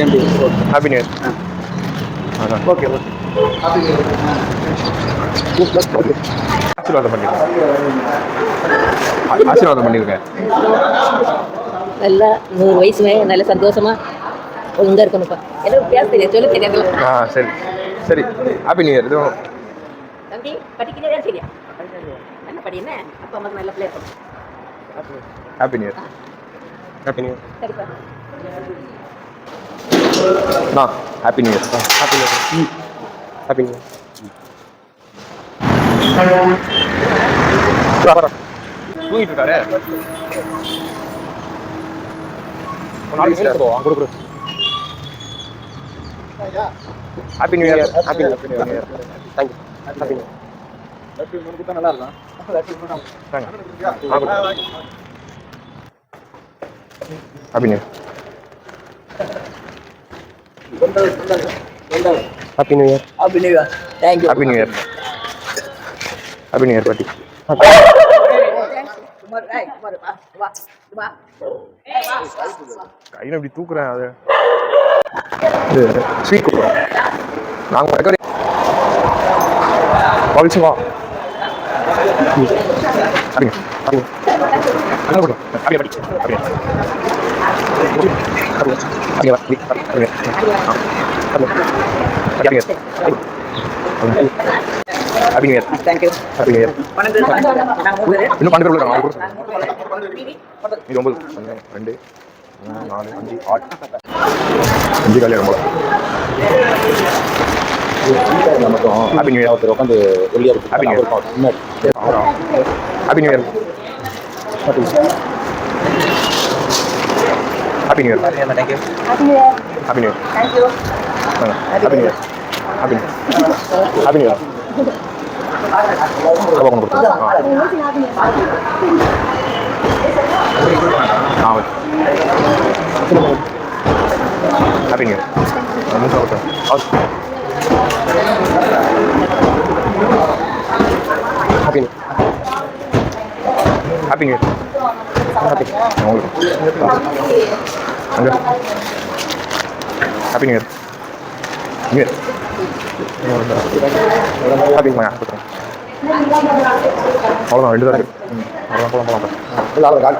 Same day happy new year அதான் okay okay ஆசீர்வாதம் பண்ணிருக்கேன். ஆசீர்வாதம் பண்ணிருக்கேன். நல்லா நூறு வயசு மே- நல்ல சந்தோஷமா ஒழுங்கா இருக்கணும்ப்பா. எனக்கு பேச தெரியாது. சொல்ல தெரியாது ஆ சரி. சரி. ஹாப்பி நியூ இயர் இதுவும் தம்பி படிக்கிறதே சரியா. என்ன படி என்ன? அப்பா அம்மா நல்ல பிள்ளை இருக்கும் happy new year happy new year சரிப்பா. நான் happy new year happy new year happy new year தூங்கிட்டு இருக்காரு happy new year happy new year thank you happy new நல்லா இருக்கும். Happy new happy new year happy new year thank you happy new year happy new year பாட்டி கையில் இப்படி தூக்குறேன் அது இது sweet கொடுக்குறோம் நாங்கள் வைக்கிற பழிச்சு வா அப்படிங்க அப்படியே படி அப்படியே அப்படியே வா தேங்க்யூ இன்னும் பன்னெண்டு பேர் இது ஒன்பது ரெண்டு நாலு அஞ்சு ஆறு அஞ்சு காலி ரொம்ப மட்டும் ஹாப்பி நியூ இயர் ஒருத்தர் உட்காந்து வெளியே இருக்கு happy new year happy new year happy new year thank you happy new year happy new year happy new happy new year Kaba கொண்டு கொடுத்து ஆ ஓகே ஹாப்பி நியூ இயர் மூணு சாப்பிட்டேன் happy new happy new year happy உங்களுக்கு அங்கே happy new year new year happy மா கொடுத்துறேன் அவ்வளோதான் ரெண்டு தான் இருக்கு ம், அவ்வளோதான் போகலாம் போகலாம் இல்லை கால்